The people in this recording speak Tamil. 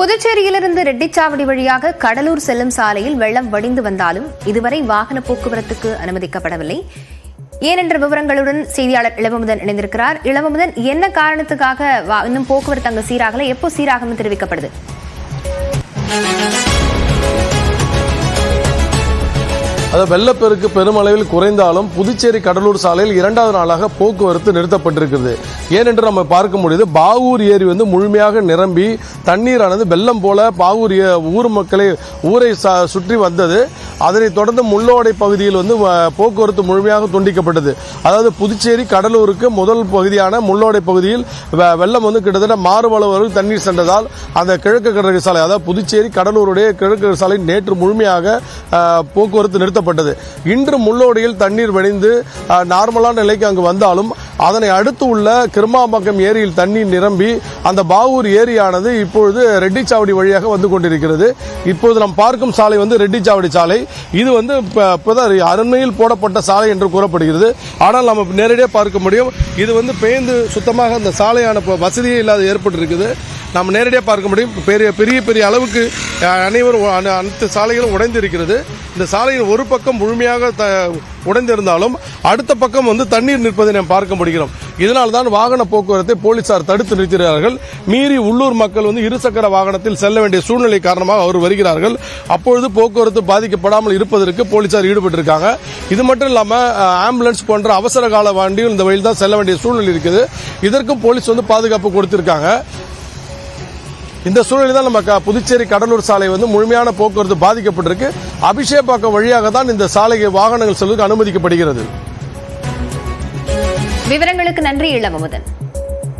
புதுச்சேரியிலிருந்து ரெட்டிச்சாவடி வழியாக கடலூர் செல்லும் சாலையில் வெள்ளம் வடிந்து வந்தாலும் இதுவரை வாகன போக்குவரத்துக்கு அனுமதிக்கப்படவில்லை. ஏனென்ற விவரங்களுடன் செய்தியாளர் இளவமுதன் இணைந்திருக்கிறார். இளவமுதன் என்ன காரணத்துக்காக வா- இன்னும் போக்குவரத்து அங்கு சீராகல? எப்போ சீராகும் தெரிவிக்கப்படுது? அது வெள்ளப்பெருக்கு பெருமளவில் குறைந்தாலும் புதுச்சேரி கடலூர் சாலையில் இரண்டாவது நாளாக போக்குவரத்து நிறுத்தப்பட்டிருக்கிறது. ஏனென்று நம்ம பார்க்க முடியுது பாவூர் ஏரி வந்து முழுமையாக நிரம்பி தண்ணீரானது வெள்ளம் போல பாவூர் ஊர் மக்களை ஊரை ச- சுற்றி வந்தது. அதனைத் தொடர்ந்து முள்ளோடை பகுதியில் வந்து போக்குவரத்து முழுமையாக துண்டிக்கப்பட்டது. அதாவது புதுச்சேரி கடலூருக்கு முதல் பகுதியான முள்ளோடை பகுதியில் வெள்ளம் வந்து கிட்டத்தட்ட மாறுவளவு தண்ணீர் சென்றதால் அந்த கிழக்கு கடற்கரை சாலை அதாவது புதுச்சேரி கடலூருடைய கிழக்கு சாலை நேற்று முழுமையாக போக்குவரத்து நிறுத்த நிறுத்தப்பட்டது. இன்று முள்ளோடையில் தண்ணீர் வடிந்து நார்மலான நிலைக்கு அங்கு வந்தாலும் அதனை அடுத்து உள்ள கிருமாம்பாக்கம் ஏரியில் தண்ணீர் நிரம்பி அந்த பாவூர் ஏரியானது இப்பொழுது ரெட்டிச்சாவடி வழியாக வந்து கொண்டிருக்கிறது. இப்போது நாம் பார்க்கும் சாலை வந்து ரெட்டிச்சாவடி சாலை. இது வந்து இப்ப- அருமையில் போடப்பட்ட சாலை என்று கூறப்படுகிறது. ஆனால் நம்ம நேரடியாக பார்க்க முடியும் இது வந்து பேந்து சுத்தமாக அந்த சாலையான வசதியே இல்லாத ஏற்பட்டிருக்குது. நம்ம நேரடியாக பார்க்க முடியும். பெரிய பெரிய பெரிய அளவுக்கு அனைவரும் அனைத்து சாலைகளும் உடைந்திருக்கிறது. இந்த சாலையின் ஒரு பக்கம் முழுமையாக த உடைந்திருந்தாலும் அடுத்த பக்கம் வந்து தண்ணீர் நிற்பதை நாம் பார்க்க முடிகிறோம். இதனால் தான் வாகன போக்குவரத்தை போலீசார் தடுத்து நிறுத்துகிறார்கள் மீறி உள்ளூர் மக்கள் வந்து இருசக்கர வாகனத்தில் செல்ல வேண்டிய சூழ்நிலை காரணமாக அவர் வருகிறார்கள். அப்பொழுது போக்குவரத்து பாதிக்கப்படாமல் இருப்பதற்கு போலீசார் ஈடுபட்டிருக்காங்க. இது மட்டும் இல்லாமல் ஆம்புலன்ஸ் போன்ற அவசர கால வண்டியும் இந்த வழியில் தான் செல்ல வேண்டிய சூழ்நிலை இருக்குது. இதற்கும் போலீஸ் வந்து பாதுகாப்பு கொடுத்திருக்காங்க. இந்த சூழலில் தான் நம்ம புதுச்சேரி கடலூர் சாலை வந்து முழுமையான போக்குவரத்து பாதிக்கப்பட்டிருக்கு. அபிஷேபாக்கம் வழியாக தான் இந்த சாலையை வாகனங்கள் செல்வதற்கு அனுமதிக்கப்படுகிறது. விவரங்களுக்கு நன்றி இளவமுதன்.